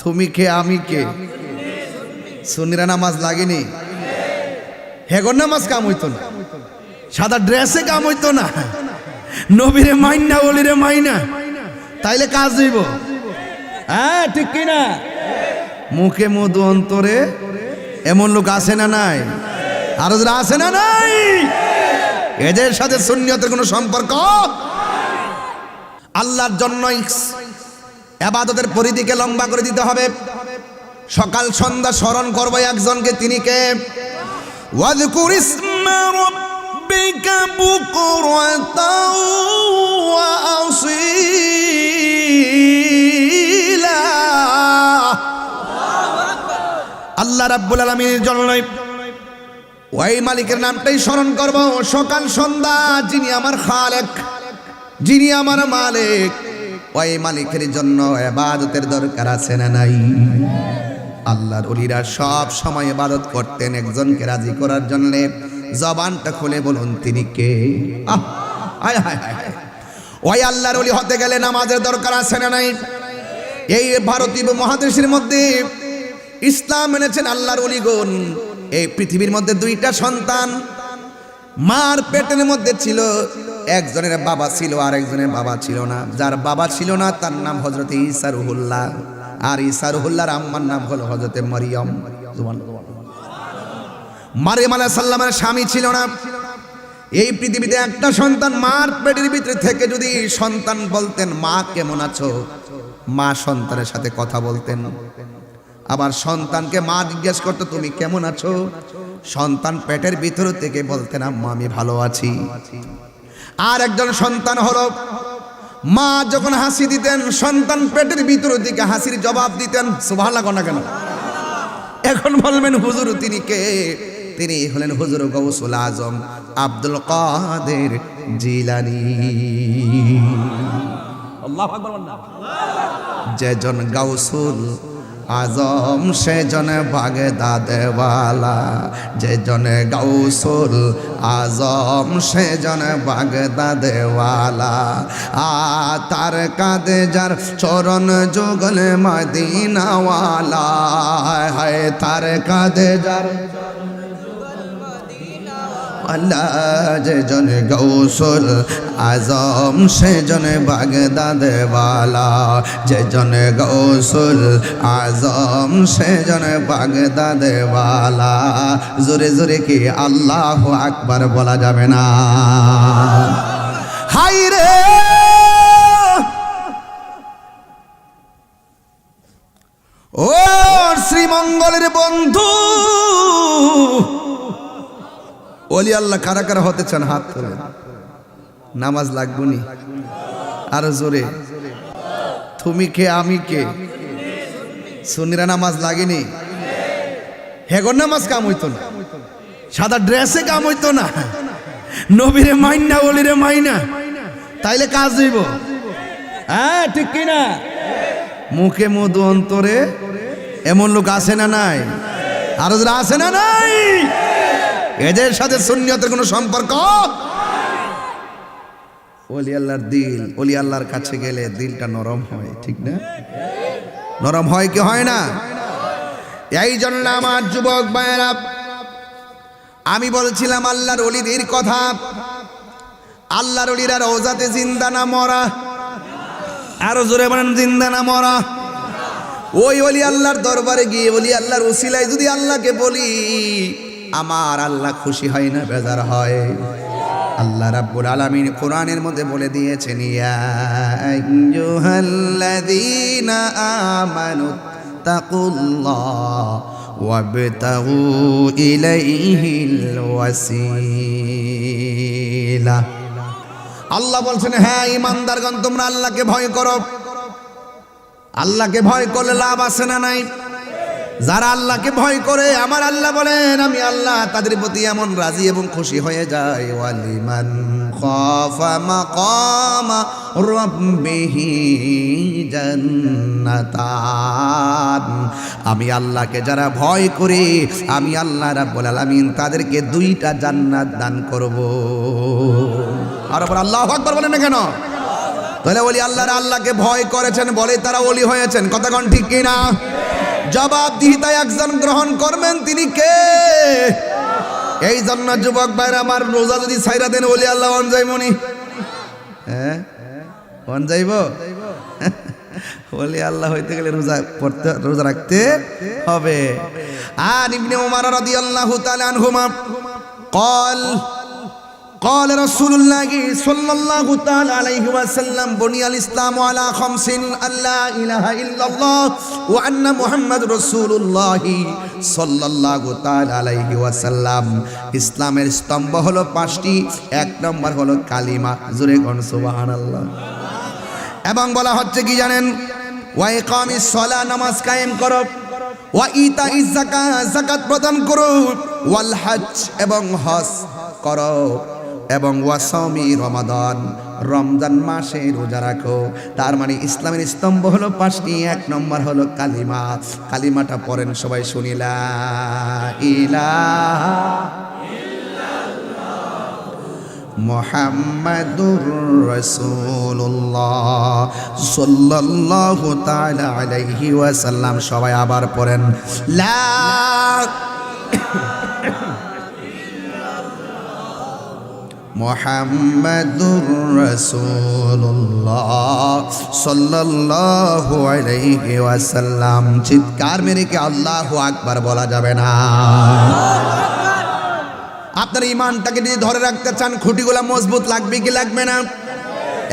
তুমি কে আমি কে সুন্নিরা নামাজ লাগেনি? হেগর নামাজ কাম হইতো না। সাদা ড্রেসে কাম হইতো না। নবীরে মাইনা বলিরে মাইনা তাইলে কাজ হইব। হ্যাঁ ঠিক কিনা? মুখে মধু অন্তরে এমন লোক আছে না নাই? আরও যারা আছে না নাই? এদের সাথে সুন্নিয়তের কোনো সম্পর্ক? আল্লাহর জন্য আবাদতের পরিধিকে লম্বা করে দিতে হবে। সকাল, সন্ধ্যা স্মরণ করব একজনকে, তিনি কে? আল্লাহ রাব্বুল আলামিনের জন্য ওই মালিকের নামটাই স্মরণ করব। সকাল, সন্ধ্যা, যিনি আমার খালেক, যিনি আমার মালিক। ওই মালিকের জন্য এবাদতের দরকার আছে না নাই? আল্লাহর অলিরা সব সময় এবাদত করতেন, একজনকে রাজি করার জন্য। জবানটা খুলে বলুন, তিনি কে। ওই আল্লাহর অলি হতে গেলে নামাজের দরকার আছে না নাই? এই ভারতীয় মহাদেশের মধ্যে ইসলাম এনেছেন আল্লাহর অলিগণ এই পৃথিবীর মধ্যে দুইটা সন্তান, মার পেটের মধ্যে ছিল একজনের বাবা ছিল আর একজনের বাবা ছিল না। যার বাবা ছিল না, তার নাম হজরত ঈসা রুহুল্লাহ। আর ঈসা রুহুল্লাহর আম্মার নাম হলো হজরতে মরিয়ম। মারিয়াম আলাহ সাল্লামের স্বামী ছিল না। এই পৃথিবীতে একটা সন্তান মার পেটের ভিতরে থেকে যদি সন্তান বলতেন, মা, কেমন আছো? মা সন্তানের সাথে কথা বলতেন। আবার সন্তানকে মা জিজ্ঞেস করতো, তুমি কেমন আছো? সন্তান পেটের ভিতর থেকে বলতেন, আম্মা, আমি ভালো আছি। আর একজন সন্তান হলো। মা যখন হাসি দিতেন সন্তান পেটের ভিতর দিকে হাসির জবাব দিতেন সুভাষ লাগো না কেন? এখন বলবেন হুজুর তিনি কে? তিনি হলেন হুজুর গৌসুল আজম আব্দুল কাদের জিলানি। যেজন গাউসুল আজম সেজনে ভাগে দাদেওয়ালা যেজনে গৌসুল আজম সেজনে ভাগে দাদেওয়ালা আ, তার কাঁদে যার চরণ যুগল মদিনাওয়ালা, হায় তার কাঁদে যার আল্লাহ যে জন গৌসুল আজম সে জন বাগদাদওয়ালা যে জন গৌসুল আজম সে জন বাগদাদওয়ালা জোরে জোরে কি আল্লাহ আকবার বলা যাবে না? ওলি আল্লাহ কারা কারা হতে চান, হাত তোলে নামাজ লাগবনি আরও জোরে। তুমি কে, আমি কে? সুন্নিরা নামাজ লাগেনি? হেগর নামাজ কাম হইতো না। সাদা ড্রেসে কাম হইতো না। নবীরে মাইনা ওলিরে মাইনা তাইলে কাজ হইব। হ্যাঁ ঠিক কিনা? মুখে মধু অন্তরে এমন লোক আছে না নাই? আরও আছে না নাই? এদের সাথে সুন্নিয়তের কোনো সম্পর্ক ওলি আল্লাহর দিল ওলি আল্লাহর কাছে গেলে দিলটা নরম হয়, ঠিক না? নরম হয় কি হয় না? এই জন্য আমার যুবক ভাইয়েরা, আমি বলছিলাম, আল্লাহর অলিদের কথা। আল্লাহর অলিরা রোজাতে জিন্দা না মরা? আরও জোরে বলেন, জিন্দা না মরা? ওই অলি আল্লাহর দরবারে গিয়ে বলি আল্লাহর ওসিলায় যদি আল্লাহকে বলি আমার আল্লাহ খুশি হয় না, বেজার হয়। আল্লাহ রাব্বুল আলামিন কোরআনের মধ্যে বলে দিয়েছেন, ইয়া আমানু তাকুল্লাহ ওয়াবতাগু ইলাইহিল ওয়াসিলা। আল্লাহ বলছেন হ্যাঁ ইমানদারগণ তোমরা আল্লাহকে ভয় করো। আল্লাহকে ভয় করলে লাভ আছে না নাই? যারা আল্লাহকে ভয় করে, আমার আল্লাহ বলেন, আমি আল্লাহ, তাদের প্রতি এমন রাজি এবং খুশি হয়ে যায় ওয়ালিমান খাফা মাকামা রাব্বিহি জান্নাতান। আমি আল্লাহকে যারা ভয় করে, আমি আল্লাহ রাব্বুল আলামিন তাদেরকে দুইটা জান্নাত দান করব। আর আল্লাহু আকবার বলেন না কেন? তাহলে ওলি আল্লাহর আল্লাহকে ভয় করেছেন, বলে তারা ওলি হয়েছেন। কথাগণ ঠিক কিনা? জবাব দিহিতায় একজন গ্রহণ করবেন তিনি কে এই জন্য যুবক ভাইরা আমার রোজা যদি সাইরা দেন ওলি আল্লাহ অন যাইমনি হ্যাঁ অন যাইব ওলি আল্লাহ হইতে গেলে রোজা পড়তে রোজা রাখতে হবে আর ইবনে উমার রাদিয়াল্লাহু তাআলা আনহুমা قال قال رسول الله صلى الله تعالى عليه وسلم بني الإسلام على خمس أن لا إله إلا الله وأن محمد رسول الله صلى الله تعالى عليه وسلم ইসলামের স্তম্ভ হলো পাঁচটি এক নম্বর হলো কালিমা জুরে গণ সুবহানাল্লাহ এবং বলা হচ্ছে কি জানেন ওয়াই কামি সলা নামাজ কায়েম করো ওয়া ইতা ইজাকা জাকাত প্রদান করো ওয়াল হজ এবং হজ করো এবং ওয়াসামি রমাদান। রমজান মাসে রোজা রাখো। তার মানে ইসলামের স্তম্ভ হলো পাঁচটি, এক নম্বর হলো কালিমা। কালিমাটা পড়েন সবাই শুনিলা ইলা মোহাম্মদুর রসুল্লাহ সাল্লাল্লাহু তাআলা আলাইহি ওয়াসাল্লাম। সবাই আবার পড়েন, লা মোহাম্মদুর রসুল্লাহ সাল্লাল্লাহু আলাইহি ওয়াসাল্লাম। চিৎকার মেরে কি আল্লাহু আকবার বলা যাবে না? আপনার ইমানটাকে যদি ধরে রাখতে চান, খুঁটিগুলা মজবুত লাগবে কি লাগবে না?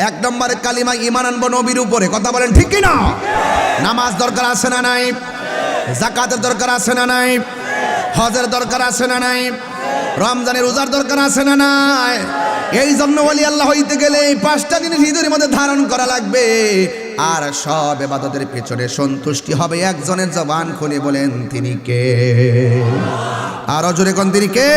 এক নম্বরে কালিমা ইমান আনব নবীর উপরে। কথা বলেন ঠিক কি না নামাজ দরকার আছে না নাই? জাকাতের দরকার আছে না নাই? হজের দরকার আছে না নাই? রমজানের রোজার দরকার আছে না নাই? এই জন্য বলি আল্লাহ হইতে গেলে এই পাঁচটা জিনিস হৃদয়ের মধ্যে ধারণ করা লাগবে। আর সব এবাদতের পেছনে সন্তুষ্টি হবে একজনের জবান খুলে বলেন, তিনি কে? আরও জোরে কোন, তিনি কে?